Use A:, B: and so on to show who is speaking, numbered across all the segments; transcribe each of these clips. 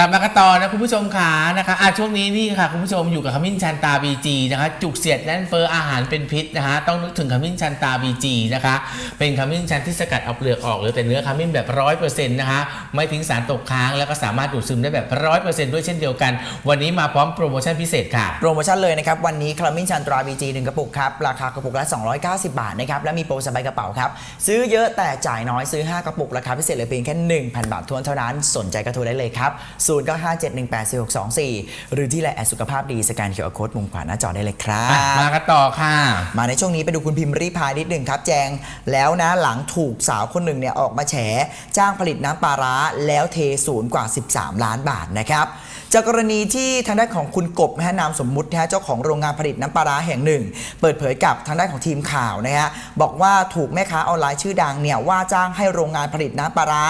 A: กลับมากันต่อนะคุณผู้ชมขานะคะอะช่วงนี้นี่ค่ะคุณผู้ชมอยู่กับขมิ้นชันตาบีจีนะคะจุกเสียดแน่นเฟ้ออาหารเป็นพิษนะคะต้องนึกถึงขมิ้นชันตาบีจีนะคะเป็นขมิ้นชันที่สกัดเอาเปลือกออกหลือแต่เนื้อขมิ้นแบบร้อยเปอร์เซ็นต์นะคะไม่ทิ้งสารตกค้างแล้วก็สามารถดูดซึมได้แบบร้อยเปอร์เซ็นต์ด้วยเช่นเดียวกัน วันนี้มาพร้อมโปรโมชั่นพิเศษค่ะ
B: โปรโมชั่นเลยนะครับวันนี้คลามินชันตราบีจีหนึ่งกระปุกครับราคากระปุกละ 290 บาทนะครับและมีโปรสบายกระเป๋าครับซื้อเยอะแต่จ่ายน้อยซื้อ 5 กระปุกราคาพิเศษเหลือเพียงแค่1,000 บาททวนเท่านั้นสนใจกระทูได้เลยครับ0957184624 หรือที่ไลน์แอดสุขภาพดีสแกนเคอร์โค้ดมุมขวาหน้าจอได้เลยครั
A: อะมา
B: บ
A: กันต่อค่ะ
B: มาในช่วงนี้ไปดูคุณพิมพ์รีพายนิดหนึ่งครับ แจงแล้วนะหลังถูกสาวคนหนึ่งเนี่ยออกมาแฉ จ้างผลิตน้ำปลาร้าแล้วเทศูนย์กว่า 13 ล้านบาทนะครับ จากกรณีที่ทางด้านของคุณกบนะฮะนามสมมุตินะฮะเจ้าของโรงงานผลิตน้ำปลาร้าแห่งหนึ่ง เปิดเผยกับทางด้านของทีมข่าวนะฮะบอกว่าถูกแม่ค้าออนไลน์ชื่อดังเนี่ยว่าจ้างให้โรงงานผลิตน้ำปลาร้า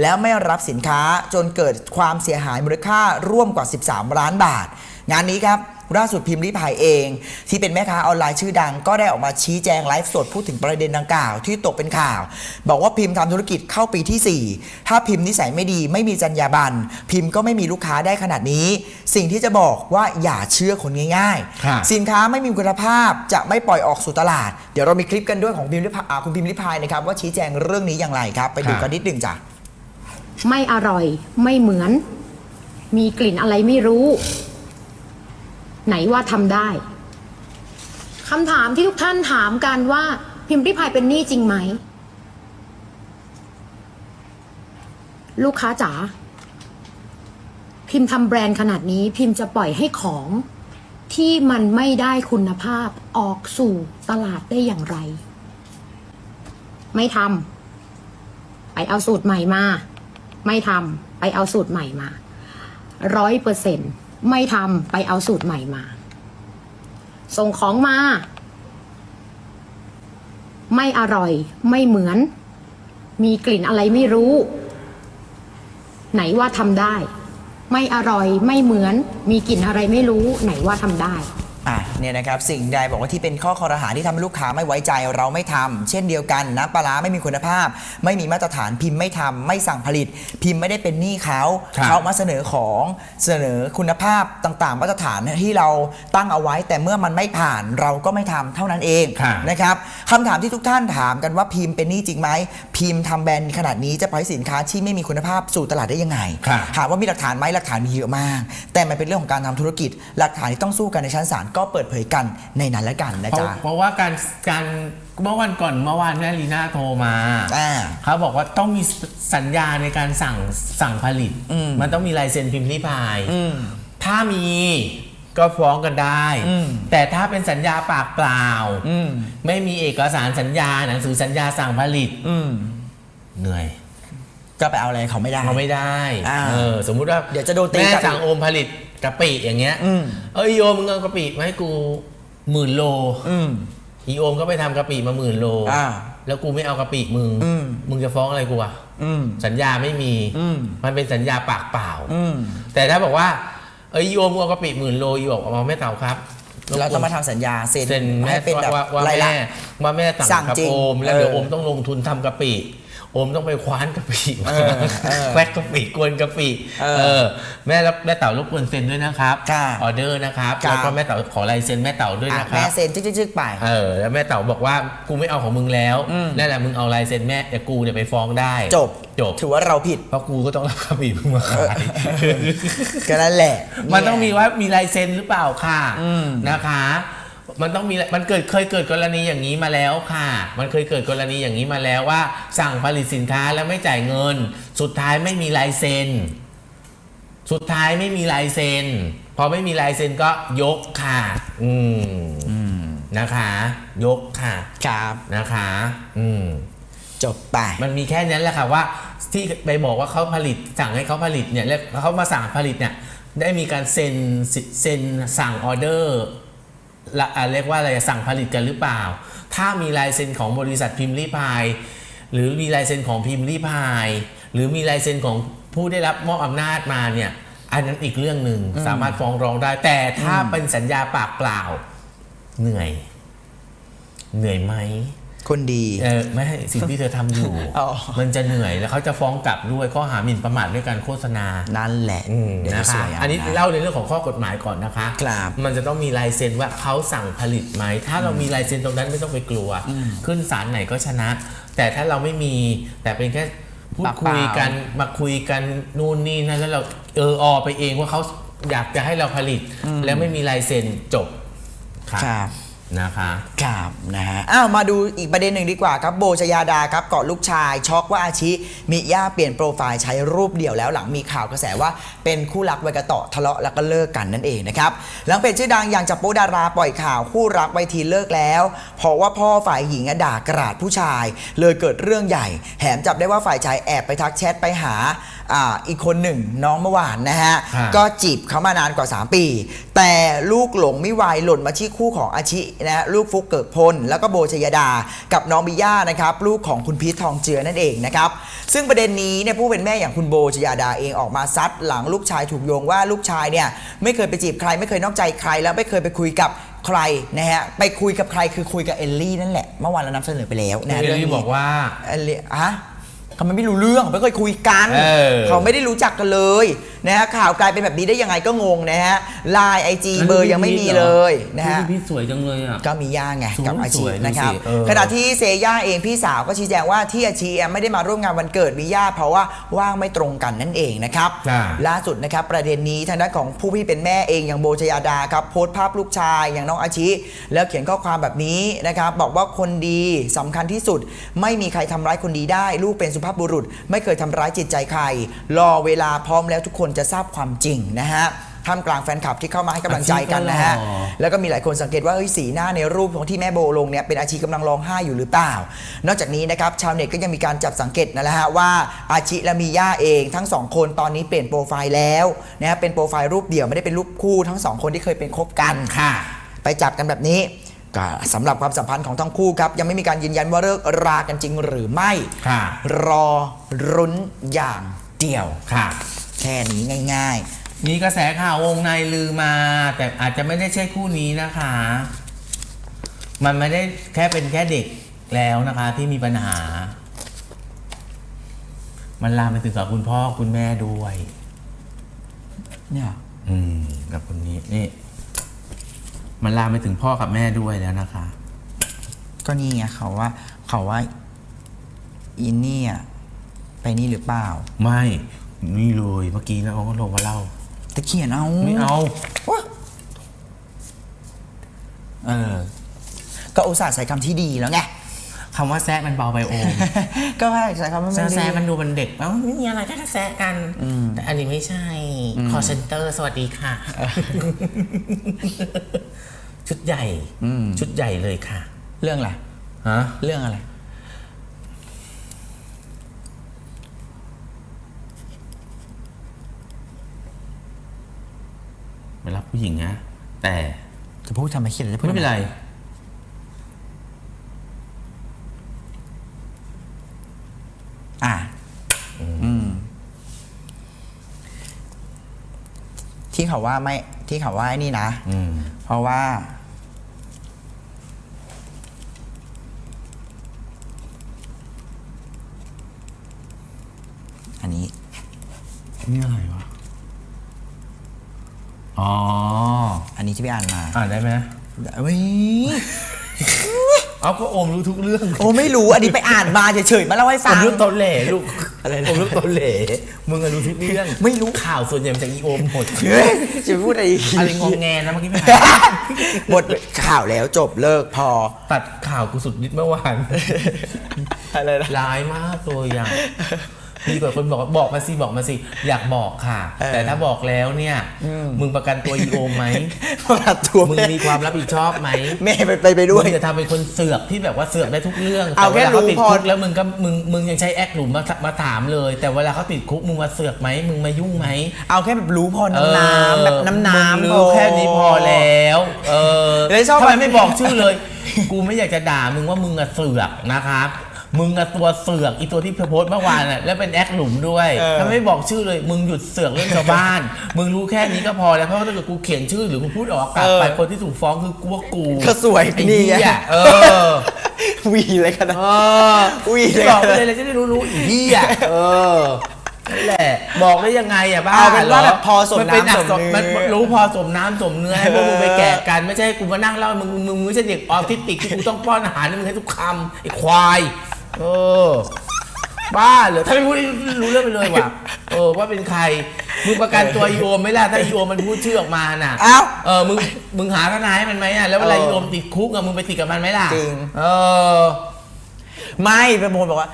B: แล้วไม่รับสินค้าจนเกิดความเสียหายมูลค่าร่วมกว่า 13 ล้านบาท งานนี้ครับ ล่าสุดพิมพ์ริพายเอง ที่เป็นแม่ค้าออนไลน์ชื่อดัง ก็ได้ออกมาชี้แจงไลฟ์สดพูดถึงประเด็นดังกล่าวที่ตกเป็นข่าว บอกว่าพิมพ์ทำธุรกิจเข้าปีที่ 4 ถ้าพิมพ์นิสัยไม่ดีไม่มีจรรยาบรรณพิมพ์ก็ไม่มีลูกค้าได้ขนาดนี้ สิ่งที่จะบอกว่าอย่าเชื่อคนง่าย
A: ค่ะ
B: ๆสินค้าไม่มีคุณภาพจะไม่ปล่อยออกสู่ตลาด เดี๋ยวเรามีคลิปกันด้วยของพิมพ์ริพายอ่าคุณพิมพ์ริพายนะครับว่าชี้แจงเรื่องนี้อย่างไรครับไปดูกันนิดหนึ่งจ้ะ
C: ไม่อร่อยไม่เหมือน มีกลิ่นอะไรไม่รู้ ไหนว่าทำได้คำถามที่ทุกท่านถามกันว่าพิมพ์ริพายเป็นหนี้จริงไหม ลูกค้าจ๋าพิมพ์ทำแบรนด์ขนาดนี้พิมพ์จะปล่อยให้ของ ที่มันไม่ได้คุณภาพออกสู่ตลาดได้อย่างไร ไม่ทำไปเอาสูตรใหม่มา ไม่ทำไปเอาสูตรใหม่มาร้อยเปอร์เซ็นต์ ไม่ทำไปเอาสูตรใหม่มา ส่งของมา ไม่อร่อย ไม่เหมือน มีกลิ่นอะไรไม่รู้ ไหนว่าทำได้ ไม่อร่อย ไม่เหมือน มีกลิ่นอะไรไม่รู้ ไหนว่าทำได้
B: อะเนี่ยนะครับสิ่งใดบอกว่าที่เป็นข้อคอรหาที่ทำให้ลูกค้าไม่ไว้ใจเราไม่ทำเช่นเดียวกันน้ำปลาร้าไม่มีคุณภาพ ไม่มีมาตรฐานพิมพ์ไม่ทำไม่สั่งผลิต พิมพ์ไม่ได้เป็นหนี้เขา
A: ครับ
B: เขามาเสนอของเสนอคุณภาพต่างๆ มาตรฐานที่เราตั้งเอาไว้ แต่เมื่อมันไม่ผ่านเราก็ไม่ทำเท่านั้นเอง
A: ค่ะ
B: นะครับคำถามที่ทุกท่านถามกันว่าพิมพ์เป็นหนี้จริงไหมพิมพ์ทำแบรนด์ขนาดนี้จะปล่อยให้สินค้าที่ไม่มีคุณภาพสู่ตลาดได้ยังไง
A: ค่ะ
B: ถามว่ามีหลักฐานไหมหลักฐานมีเยอะมาก แต่มันเป็นเรื่องของการทำธุรกิจ หลักฐานที่ต้องสู้กันในชั้นศาลก็เปิดเผยกันในนั้นแล้วกันนะ
A: เพราะ
B: จ๊ะ
A: เพราะว่าการการเมื่อวันก่อนเมื่อวานแม่ลีน่าโทรมา
B: อ่า
A: เขาบอกว่าต้องมีสัญญาในการสั่งสั่งผลิต
B: อืม
A: มันต้องมีลายเซ็นพิมพ์ริพาย
B: อืม
A: ถ้ามีก็ฟ้องกันได้
B: อืม
A: แต่ถ้าเป็นสัญญาปากเปล่า
B: อืม
A: ไม่มีเอกสารสัญญาหนังสือสัญญาสั่งผลิต
B: อืม
A: เหนื่อย
B: ก็ไปเอาอะไรเขาไม่ได้
A: เขาไม่ได้
B: อ่า
A: เออสมมุติว่า
B: เดี๋ยวจะโดนตี
A: แม่
B: กลับ
A: สั่งโอมผลิตกะปิอย่างเงี้ย
B: อืม
A: เอ้ยโยมมึงเอากะปิมาให้กูหมื่นโล
B: อืม
A: อีโอมก็ไปทำกะปิมาหมื่นโล
B: อ่า
A: แล้วกูไม่เอากะปิมึง
B: อืม
A: มึงจะฟ้องอะไรกูอะ
B: อืม
A: สัญญาไม่มี
B: อืม
A: มันเป็นสัญญาปากเปล่า
B: อืม
A: แต่ถ้าบอกว่าเอ้ยอีโอมมึงเอากะปิหมื่นโลอีบอกเอามาแม่เต่าครับ
B: เราต้องมาทำสัญญาเซ็น
A: เซ็นแม่
B: ให้เป็นแบบ
A: ว่าว่า
B: ลายลั
A: แม่
B: กษณ์
A: ว่าแม่สั่ง
B: สั่ง
A: กับ
B: จริง
A: โอม แล้วเดี๋ยว
B: เออ
A: โอมต้องลงทุนทำกะปิ โอมต้องไปคว้านกะปิมา
B: เออเออ
A: แควกกะปิกวนกะปิ
B: เออ
A: เออแม่รับแม่เต่ารบกวนเซ็นด้วยนะครับ
B: ค่ะ
A: ออเดอร์นะครับ
B: ครับ
A: แล้วก็แม่เต่าขอลายเซ็นแม่เต่าด้วย
B: อะ
A: นะครั
B: แม่
A: บ
B: เซ็นจึ๊กๆๆไป
A: เออแล้วแม่เต่าบอกว่ากูไม่เอาของมึงแล้ว
B: อืม
A: นั่นแหละมึงเอาลายเซ็นแม่แต่กูเนี่ยไปฟ้องได้
B: จบ
A: จบ
B: ถือว่าเราผิด
A: เพราะกูก็ต้องรับกระบี่มึงมาขาย
B: ก็นั่นแหละ
A: มันต้องมีว่ามีลายเซ็นหรือเปล่าค่ะ
B: อืม
A: นะคะ มันต้องมีมันเกิดเคยเกิดกรณีอย่างนี้มาแล้วค่ะ มันเคยเกิดกรณีอย่างนี้มาแล้วว่า สั่งผลิตสินค้าแล้วไม่จ่ายเงิน สุดท้ายไม่มีลายเซ็น สุดท้ายไม่มีลายเซ็นพอไม่มีลายเซ็นก็ยกค่ะ อืมนะคะ ยกค่ะ
B: ครับ
A: นะคะ อืม
B: จบไป
A: มันมีแค่นั้นแหละค่ะว่า ที่ไปบอกว่าเขาผลิตสั่งให้เขาผลิตเนี่ยแล้วเขามาสั่งผลิตเนี่ยได้มีการเซ็นเซ็นสั่งออเดอร์ ละอะเรียกว่าอะไรสั่งผลิตกันหรือเปล่า ถ้ามีลายเซ็นของบริษัทพิมพ์รีพาย หรือมีลายเซ็นของพิมพ์รีพาย หรือมีลายเซ็นของผู้ได้รับมอบอำนาจมาเนี่ยอันนั้นอีกเรื่องหนึ่งสามารถฟ้องร้องได้ แต่ถ้าเป็นสัญญาปากเปล่า เหนื่อย เหนื่อยไหม
B: คนดี
A: เออไม่ให้สิ่งที่เธอทำอยู่
B: อ๋อ
A: มันจะเหนื่อยแล้วเขาจะฟ้องกลับด้วยข้อหาหมิ่นประมาทด้วยการโฆษณา
B: นั่นแหละ เดี๋ยว
A: นะ
B: จะส
A: คะ
B: วยเา
A: อันนี้ะ เล่าในเรื่องของข้อกฎหมายก่อนนะคะ
B: ครับ
A: มันจะต้องมีลายเซ็นว่าเขาสั่งผลิตไหม ถ้าเรามีลายเซ็นตรงนั้นไม่ต้องไปกลัว ขึ้นศาลไหนก็ชนะ แต่ถ้าเราไม่มีแต่เป็นแค่พูด
B: ปากเป
A: คุ
B: ล่า
A: ยกันมาคุยกันนู่นนี่นั่นแล้วเราเออออไปเองว่าเขาอยากจะให้เราผลิต แล้วไม่มีลายเซ็นจบค่ะ
B: ครับ
A: นะคะ
B: ครับนะฮะอ้าวมาดูอีกประเด็นหนึ่งดีกว่าครับโบชยาดาครับเกาะลูกชาย ช็อกว่าอาชิมิย่าเปลี่ยนโปรไฟล์ใช้รูปเดี่ยวแล้วหลังมีข่าวกระแสว่าเป็นคู่รักวัยกระเตาะทะเลาะแล้วก็เลิกกันนั่นเองนะครับหลังเพจชื่อดังอย่างจับโปดาราปล่อยข่าวคู่รักวัยทีเลิกแล้ว เพราะว่าพ่อฝ่ายหญิงด่ากราดผู้ชาย เลยเกิดเรื่องใหญ่แถมจับได้ว่าฝ่ายชายแอบไปทักแชทไปหา อ่าอีกคนหนึ่งน้องเมื่อวานนะฮะ
A: ครับ
B: ก็ก็จีบเขามานานกว่า 3 ปี แต่ลูกหลงไม่วายหล่นมาที่คู่ของอาชินะฮะลูกฟุกเกิดพล แล้วก็โบชยดา กับน้องบิย่านะครับ ลูกของคุณพีททองเจือนั่นเองนะครับ ซึ่งประเด็นนี้เนี่ยผู้เป็นแม่อย่างคุณโบชยาดาเองออกมาซัดหลังลูกชายถูกโยงว่าลูกชายเนี่ยไม่เคยไปจีบใคร ไม่เคยนอกใจใคร แล้วไม่เคยไปคุยกับใครนะฮะไปคุยกับใครคือคุยกับเอลลี่นั่นแหละเมื่อวานเรานำเสนอไปแล้วนะฮะ
A: เอล
B: รื่ง
A: ลี่
B: นี้
A: บอกว่า
B: เอลลี่อะ เขาไม่รู้เรื่องไม่เคยคุยกัน
A: เออ
B: เขาไม่ได้รู้จักกันเลยนะฮะข่าวกลายเป็นแบบนี้ได้ยังไงก็งงนะฮะไลน์ไอจีเบอร์ยังไม่มีเลยนะฮะ
A: พี่สวยจังเลยอะ
B: ก็มีย่าไง
A: สวย
B: กับอาชี
A: สวยดูสิ
B: นะครับ
A: เออ
B: ขณะที่เซย่าเองพี่สาวก็ชี้แจงว่าที่อาชีไม่ได้มาร่วมงานวันเกิดมิย่าเพราะว่าว่างไม่ตรงกันนั่นเองนะครับ
A: จ้ะ
B: ล่าสุดนะครับประเด็นนี้ทางด้านของผู้ที่เป็นแม่เองอย่างโบชยาดาครับโพสต์ภาพลูกชายอย่างน้องอาชิแล้วเขียนข้อความแบบนี้นะครับบอกว่าคนดีสำคัญที่สุดไม่มีใครทำร้ายคนดีได้ ลูกเป็นสุภาพบุรุษ ไม่เคยทำร้ายจิตใจใคร รอเวลาพร้อมแล้วทุกคนจะทราบความจริงนะฮะท่ามกลางแฟนคลับที่เข้ามาให้กำลังใจกันนะฮะ
A: อาชีพก็หล่อ
B: แล้วก็มีหลายคนสังเกตว่าเฮ้ยสีหน้าในรูปของที่แม่โบลงเนี่ยเป็นอาชีกำลังร้องไห้อยู่หรือเปล่า นอกจากนี้นะครับชาวเน็ตก็ยังมีการจับสังเกตนะฮะว่าอาชิและมีย่าเองทั้งสองคนตอนนี้เปลี่ยนโปรไฟล์แล้วนะฮะเป็นโปรไฟล์รูปเดี่ยวไม่ได้เป็นรูปคู่ทั้งสองคนที่เคยเป็นคบกัน
A: ค่ะ
B: ไปจับกันแบบนี้ ก็สำหรับความสัมพันธ์ของทั้งคู่ครับ ยังไม่มีการยืนยันว่าเลิกรากันจริงหรือไม่
A: ค่ะ
B: รอรุ้นอย่างเดียว
A: ค่ะ
B: แค่นี้ง่าย
A: มีกระแสข่าววงในลือมา แต่อาจจะไม่ได้ใช่คู่นี้นะคะ มันไม่ได้แค่เป็นแค่เด็กแล้วนะคะ ที่มีปัญหา มันลามไปถึงกับคุณพ่อคุณแม่ด้วย
B: ๆ เนี่ย
A: อืม กับคนนี้นี่ มันลามไปถึงพ่อกับแม่ด้วยแล้วนะคะ
B: ก็นี่ไงเขาว่า เขาว่าอินนี่อะไปนี่หรือเปล่า
A: ไม่นี่เลยเมื่อกี้นะเขาก็โทรมาเล่า
B: แต่เขียนเอา
A: ไม่เอา
B: วะเออ ก็อุตส่าห์ใส่คำที่ดีแล้วไง
A: คำว่าแซะมันเบาไปโอม
B: ก็ให้ใส่คำว่า
A: แซะ
B: ไม่
A: แซะ
B: ดี
A: มันดูมันเด็กแล้วไม่มีอะไรแค่แซะกัน แต่อันนี้ไม่ใช่ คอเซนเตอร์สวัสดีค่ะ ชุดใหญ่ชุดใหญ่เลยค่ะ
B: เรื่องอะไร
A: ฮะ
B: เรื่องอะไร
A: ไปรับผู้หญิงนะ แต่
B: จะพูดทำไมคิดอะไรจะพูด
A: ไม่เป็นไร
B: อะอืม ที่เขาว่าไม่ที่เขาว่าไอ้นี่นะ
A: อืม
B: เพราะว่า อันนี้
A: นี่อะไรวะ อ๋อ
B: อันนี้ที่พี่อ่านมา
A: อ่านได้ไหม
B: เฮ้ย
A: เอาก็โอมรู้ทุกเรื่อง
B: โอ้ไม่รู้อันนี้ไปอ่านมาเฉยๆมาเล่าให้
A: ผ
B: ฟั
A: ม
B: ง
A: เรื่องตอนเหล่ลูก
B: อะไรนะ
A: ผมเรื่องตอนเหล่มึงอะรู้ทุกเรื่อง
B: ไม่รู้
A: ข่าวส่วนใหญ่มันจากอีโอมหมด
B: เฮ้ยจะพูดอะไรอีก
A: อะไรงงแงนะเมื่อกี้ไม่
B: หมดข่าวแล้วจบเลิกพอ
A: ตัดข่าวกูสุดนิดเมื่อวาน
B: อะไรนะ
A: ร้ายมากเลยอย่าง มีกว่าคนบอกว่าบอกมาสิบอกมาสิอยากบอกค่ะ
B: เออ
A: แต่ถ้าบอกแล้วเนี่ยมึงประกันตัวอีโอมไหม
B: มาตัว
A: มึง
B: แม่
A: มีความรับผิดชอบไหม
B: แม่ไปไปไปด้วย
A: มึงจะทำเป็นคนเสือกที่แบบว่าเสือกได้ทุกเรื่อง
B: เอา
A: แต่เวลา
B: แค่รู้
A: เขาติด
B: พอ
A: คุกแล้วมึงก็มึงมึงยังใช้แอคหลุมมามาถามเลย แต่เวลาเขาติดคุกมึงมาเสือกไหมมึงมายุ่งไหม
B: เอาแค่แบบรู้พอน้ำน้ำแบบน้ำน้ำ
A: มึงรู้แค่นี้พอแล้ว เออ
B: เลยชอบ
A: ทำไมไม่บอกชื่อเลย กูไม่อยากจะด่ามึงว่ามึงอะเสือกนะครับ มึงอะตัวเสือกอีตัวที่โพสต์เมื่อวานอะแล้วเป็นแอคหลุมด้วย
B: เออ
A: ถ้าไม่บอกชื่อเลยมึงหยุดเสือกเรื่องชาวบ้าน มึงรู้แค่นี้ก็พอแล้วเพราะว่าถ้าเกิดกูเขียนชื่อหรือกูพูดออกอากาศไปคนที่ถูกฟ้องคือกูว่ากู
B: ก็สวย
A: ไอ้
B: นี่ไง
A: เหี้ยเออ
B: วีเลยกันนะ
A: เออ
B: อุ้ย
A: บอกไปเลยเลยจะได้รู้รู้อีเหี้ยเออนั่นแหละ บอกได้ยังไงอะบ้า
B: เอาเป็นว่า
A: หร
B: แบบพอสม
A: เป็
B: น้ำ
A: หก
B: สมเนื้อ
A: มันรู้พอสมน้ำสมเนื้อให้พวกมึงไปแกะกัน ไม่ใช่ให้กูมานั่งเล่ามึงมึงมึงไม่ใช่เด็กออทิสติกที่กูต้องป้อนอาหารให้มึงให้ทุกคำไอ้ควาย เออ บ้าเหรอถ้าไม่พูดรู้เรื่องไปเลยว่ะ เออ ว่าเป็นใคร มึงประกันตัวอีโอมไหม่ล่ะ ถ้าอีโอมมันพูดชื่อออกมาน่ะ
B: เอ้า
A: เออ มึง มึงหาทนายให้มันไหมอะ แล้วเวลา
B: เออ
A: อีโอมติดคุกอะมึงไปติดกับมันไหมล่ะ
B: จริง
A: เออ
B: ไม่บางคนบอกว่า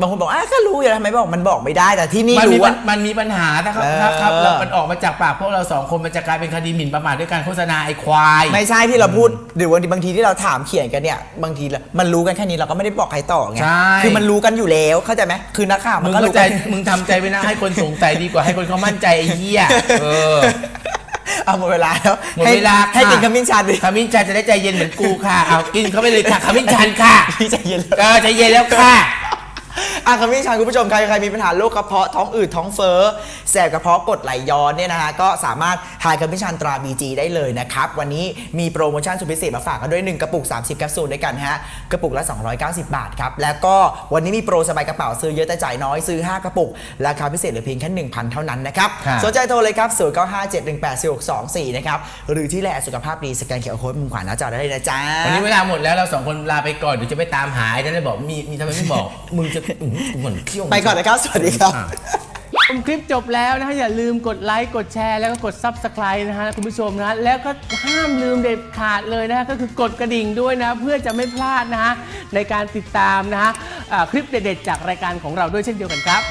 B: บางคนบอกอะก็รู้อยู่แล้วทำไมบอกมันบอกไม่ได้แต่ที่นี่
A: มันมี
B: รู้
A: ปั
B: ว่า
A: ญมันมีปัญหาถ้าครับ
B: เออ
A: ถ้าครับแล้วมันออกมาจากปากพวกเราสองคนมันจะกลายเป็นคดีหมิ่นประมาทด้วยการโฆษณาไอ้ควาย
B: ไม่ใช่ที่เราพูดหรือวันบางทีที่เราถามเขียนกันเนี่ยบางทีมันรู้กันแค่นี้เราก็ไม่ได้บอกใครต่อไง
A: ใช่
B: คือมันรู้กันอยู่แล้วเข้าใจไหมคือนักข่าวมั
A: มึ
B: น
A: ง
B: ก็
A: เข้า
B: รู้
A: ใจ
B: กัน
A: มึงทำใจไปนะให้คนสงสัยดีกว่าให้คนเขามั่นใจไอ้เหี้ยเออ
B: เอาหมดเวลาแล้ว
A: หมดเวลา
B: ให้
A: ค่ะ
B: ให้กินขมิ้นชันดิ
A: ขมิ้นชันจะได้ใจเย็นเหมือนกูค่ะ เอากินเข้าไปเลยค่ะขมิ้นชันค่ะ
B: พี่ใจเย็นแล้ว
A: เออใจเย็นแล้วค่ะ
B: อะขมิ้นชันคุณผู้ชมใครใครมีปัญหาโรคกระเพาะท้องอืดท้องเฟ้อแสบกระเพาะกรดไหลย้อนเนี่ยนะฮะก็สามารถทานขมิ้นชันตรา BG ได้เลยนะครับวันนี้มีโปรโมชั่นสุดพิเศษมาฝากกันด้วย 1 กระปุก 30แคปซูลด้วยกันฮะกระปุกละ 290 บาทครับแล้วก็วันนี้มีโปรสบายกระเป๋าซื้อเยอะแต่จ่ายน้อยซื้อ 5 กระปุกราคาพิเศษเหลือเพียงแค่1,000 เท่านั้นนะครับ
A: ครับ
B: สนใจโทรเลยครับ0 9 5 7 1 8 4 6 2 4นะครับหรือที่แลสุขภาพดีสแกนเคอร์โค้ดมุมขวาหน้าจอได้เลยนะจ๊ะ
A: วันนี้เวลาหมดแล้วเราสองคนลาไปก่อนเดี๋ยวจะไปตามหาไอ้นั่นเลยบอกมีมีทำไมไม่บอกมึงจะอื้อหือกูเหมือนเขี้ยว
B: ไปก่อนนะครับ สวัสดีครับ
A: อะ
D: ชมคลิปจบแล้วนะฮะอย่าลืมกดไลค์กดแชร์แล้วก็กด Subscribe นะฮะคุณผู้ชมนะแล้วก็ห้ามลืมเด็ดขาดเลยนะฮะก็คือกดกระดิ่งด้วยนะ เพื่อจะไม่พลาดนะฮะในการติดตามนะฮะอ่าคลิปเด็ดๆจากรายการของเราด้วยเช่นเดียวกันครับ